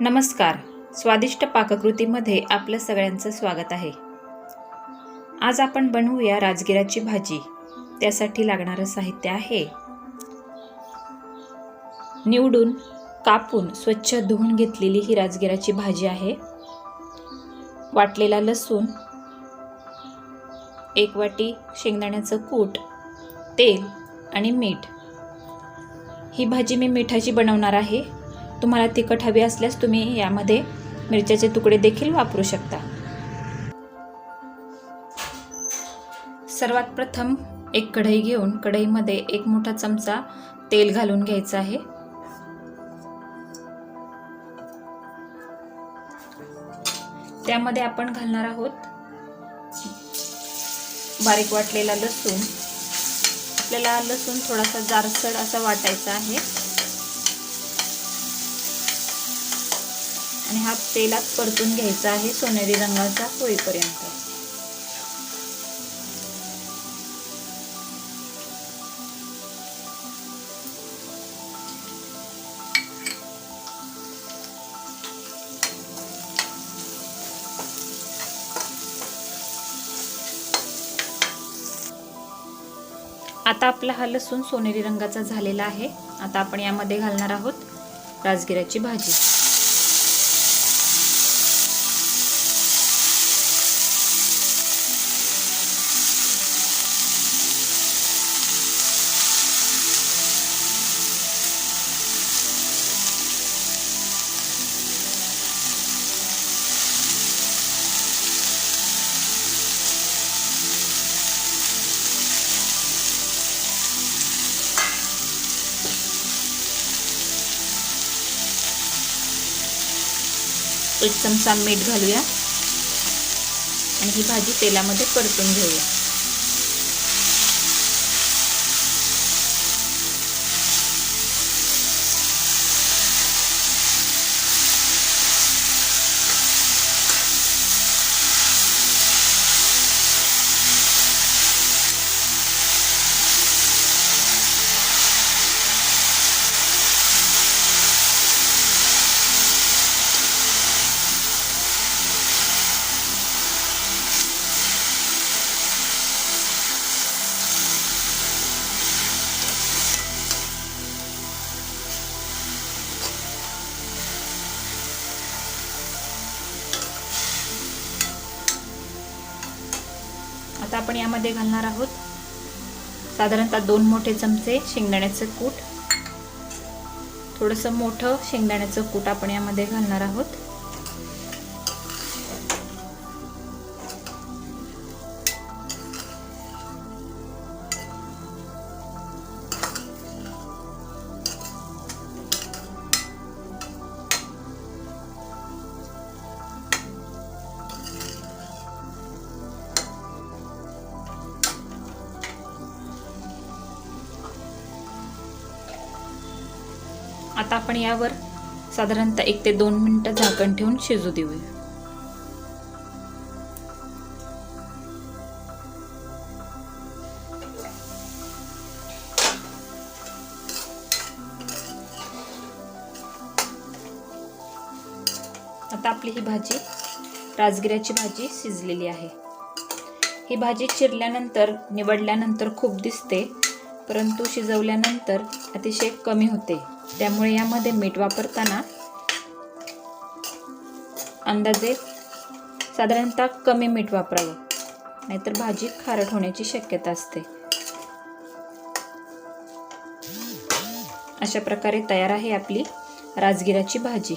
नमस्कार. स्वादिष्ट पाककृतीमध्ये आपलं सगळ्यांचं स्वागत आहे. आज आपण बनवूया राजगिराची भाजी. त्यासाठी लागणारं साहित्य आहे. निवडून कापून स्वच्छ धुवून घेतलेली ही राजगिराची भाजी आहे. वाटलेला लसूण एक वाटी शेंगदाण्याचं कूट तेल आणि मीठ. ही भाजी मी मिठाची बनवणार आहे. तुम्हाला तिखट हवी असल्यास तुम्ही यामध्ये मिरच्याचे तुकडे देखील वापरू शकता. सर्वात प्रथम एक कढई घेऊन कढईमध्ये एक मोठा चमचा तेल घालून घ्यायचं आहे. त्यामध्ये आपण घालणार आहोत बारीक वाटलेला लसूण. आपल्याला लसूण थोडासा जारसड असा वाटायचा आहे. आणि हा तेलात परतून घ्यायचा आहे सोनेरी रंगाचा होईपर्यंत. आता आपला हा लसूण सोनेरी रंगाचा झालेला आहे. आता आपण यामध्ये घालणार आहोत राजगिराची भाजी. एक चमचा मीठ घालूया. आणि ही भाजी तेलामध्ये परतून घेऊया. आता आपण यामध्ये घालणार आहोत साधारणतः दोन मोठे चमचे शेंगदाण्याचं कूट. थोडंसं मोठं शेंगदाण्याचं कूट आपण यामध्ये घालणार आहोत. आता आपण यावर साधारणतः एक ते दोन मिनटं झाकण ठेवून शिजू देऊया. आता आपली ही भाजी राजगिऱ्याची भाजी शिजलेली आहे. ही भाजी चिरल्यानंतर निवडल्यानंतर खूप दिसते. परंतु शिजवल्यानंतर अतिशय कमी होते. त्यामुळे यामध्ये मीठ वापरताना अंदाजे साधारणतः कमी मीठ वापरावं. नाहीतर भाजी खारट होण्याची शक्यता असते. अशा प्रकारे तयार आहे आपली राजगिराची भाजी.